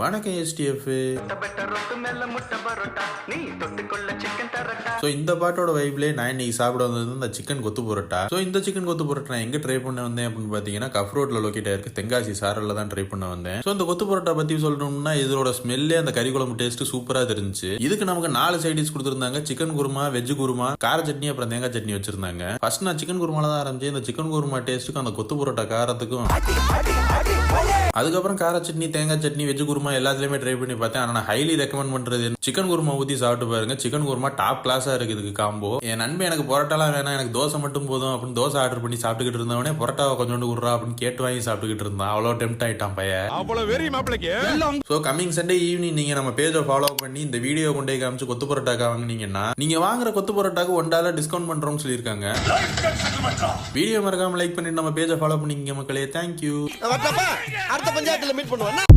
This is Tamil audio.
வணக்கம் எஸ்டிஎஃப் ஸோ இந்த பாட்டோட வைப்லேயே நான் இன்னைக்கு சாப்பிட வந்தது இந்த சிக்கன் கொத்து புரோட்டா. ஸோ இந்த சிக்கன் கொத்து புரோட்டா நான் எங்கே ட்ரை பண்ண வந்தேன் அப்படின்னு பார்த்தீங்கன்னா கஃப் ரோட்ல லொக்கேட் ஆயிருக்கு தென்காசி சாரல்ல தான் ட்ரை பண்ண வந்தேன். ஸோ இந்த கொத்து புரோட்டா பற்றி சொல்லணும்னா இதோட ஸ்மெல்லே அந்த கறி குழம்பு டேஸ்ட் சூப்பராக தெரிஞ்சு இதுக்கு நமக்கு நாலு சைடிஸ் கொடுத்துருந்தாங்க. சிக்கன் குருமா வெஜ் குருமா கார சட்னி அப்புறம் தேங்காய் சட்னி வச்சிருந்தாங்க. ஃபர்ஸ்ட் நான் சிக்கன் குருமால தான் ஆரம்பிச்சு இந்த சிக்கன் குருமா டேஸ்ட்டுக்கும் அந்த கொத்து புரோட்டா காரத்துக்கும் அதுக்கப்புறம் கார சட்னி தேங்காய் சட்னி வெஜ் குருமா எல்லாத்துலயுமே ட்ரை பண்ணி பார்த்தேன். ஆனா நான் ஹைலி ரெக்கமெண்ட் பண்றது சிக்கன் குருமா ஊத்தி சாப்பிட்டு பாருங்க. சிக்கன் குருமா டாப் கிளாஸா இருக்கு இதுக்கு காம்போ என் நண்பன் எனக்கு பொரோட்டாலாம் வேணாம் எனக்கு தோசை மட்டும் போதும் அப்படின்னு தோசை ஆர்டர் பண்ணி சாப்பிட்டுக்கிட்டு இருந்தவனே பொரோட்டாவை கொஞ்சோண்டு விட்றா அப்படின்னு கேட்டு வாங்கி சாப்பிட்டுக்கிட்டு இருந்தான். அவ்வளோ டெம்ட் ஆயிட்டான் பையன். அவ்வளவு வெறி மாப்பிளைக்கு. ஸோ கமிங் சண்டே ஈவினிங் நீங்க நம்ம பேஜை ஃபாலோ பண்ணி இந்த வீடியோ கொண்டு போய் காமிச்சு கொத்து பரோட்டாக்கா வாங்குனீங்கன்னா நீங்க வாங்குற கொத்து பரோட்டாக்கு ஒன் டாலர் டிஸ்கவுண்ட் பண்றோம்னு சொல்லியிருக்காங்க. வீடியோ மறக்காம லைக் பண்ணிட்டு நம்ம பேஜை ஃபாலோ பண்ணிக்கங்க மக்களே. தேங்க்யூ அடுத்த பஞ்சாயத்துல மீட் பண்ணுவோம்